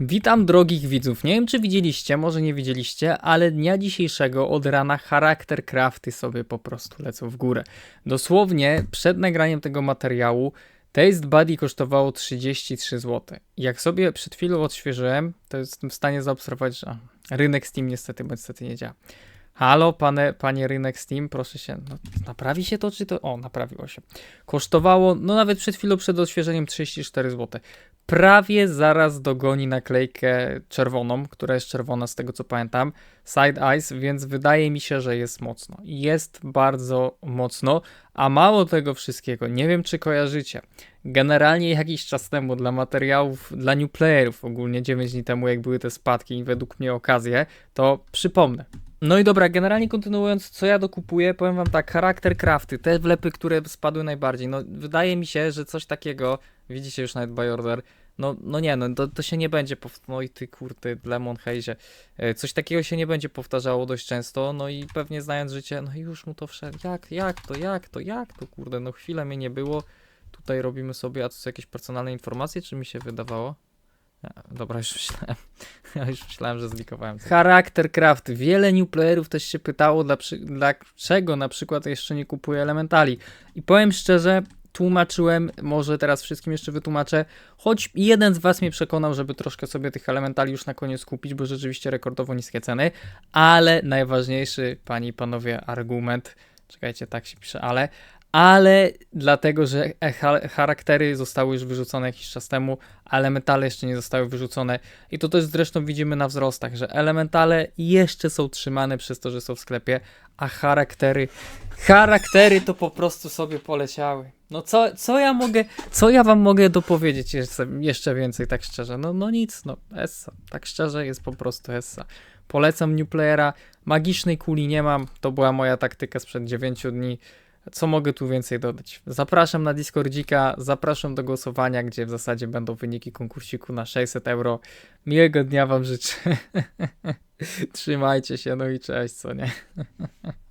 Witam drogich widzów. Nie wiem, czy widzieliście, może nie widzieliście, ale dnia dzisiejszego od rana charakter crafty sobie po prostu lecą w górę. Dosłownie przed nagraniem tego materiału Taste Buddy kosztowało 33 zł. Jak sobie przed chwilą odświeżyłem, to jestem w stanie zaobserwować, że rynek Steam niestety, niestety nie działa. Halo, pane, panie rynek Steam, proszę się, no, naprawi się to, czy to... O, naprawiło się. Kosztowało, no nawet przed chwilą przed odświeżeniem 34 zł prawie zaraz dogoni naklejkę czerwoną, która jest czerwona z tego co pamiętam, Side Eyes, więc wydaje mi się, że jest mocno. Jest bardzo mocno, a mało tego wszystkiego, nie wiem czy kojarzycie. Generalnie jakiś czas temu dla materiałów, dla new playerów ogólnie 9 dni temu, jak były te spadki i według mnie okazje, to przypomnę. No i dobra, generalnie kontynuując, co ja dokupuję, powiem wam tak, charakter crafty, te wlepy, które spadły najbardziej, no wydaje mi się, że coś takiego, widzicie już nawet by order, no, no nie, no to, to się nie będzie no i ty kurty, Lemon Haze, coś takiego się nie będzie powtarzało dość często, no i pewnie znając życie, no już mu to wszedł, jak, jak to, jak to, jak to, kurde, no chwilę mnie nie było, tutaj robimy sobie, a to są jakieś personalne informacje, czy mi się wydawało? Dobra, już myślałem, ja już myślałem, że zlikowałem. coś. Charakter craft. Wiele new playerów też się pytało, dla, dlaczego na przykład jeszcze nie kupuję elementali. I powiem szczerze, tłumaczyłem, może teraz wszystkim jeszcze wytłumaczę, choć jeden z was mnie przekonał, żeby troszkę sobie tych elementali już na koniec kupić, bo rzeczywiście rekordowo niskie ceny, ale najważniejszy, panie i panowie, argument, czekajcie, tak się pisze, ale, ale dlatego, że e- cha- charaktery zostały już wyrzucone jakiś czas temu, a elementale jeszcze nie zostały wyrzucone i to też zresztą widzimy na wzrostach, że elementale jeszcze są trzymane przez to, że są w sklepie, a charaktery, charaktery to po prostu sobie poleciały. No co, co ja mogę, co ja wam mogę dopowiedzieć jeszcze, jeszcze więcej, tak szczerze? No, no nic, no Essa, tak szczerze jest po prostu Essa. Polecam New Playera, magicznej kuli nie mam, to była moja taktyka sprzed 9 dni. Co mogę tu więcej dodać? Zapraszam na Discordzika, zapraszam do głosowania, gdzie w zasadzie będą wyniki konkursiku na 600 euro. Miłego dnia wam życzę. Trzymajcie się, no i cześć, co nie?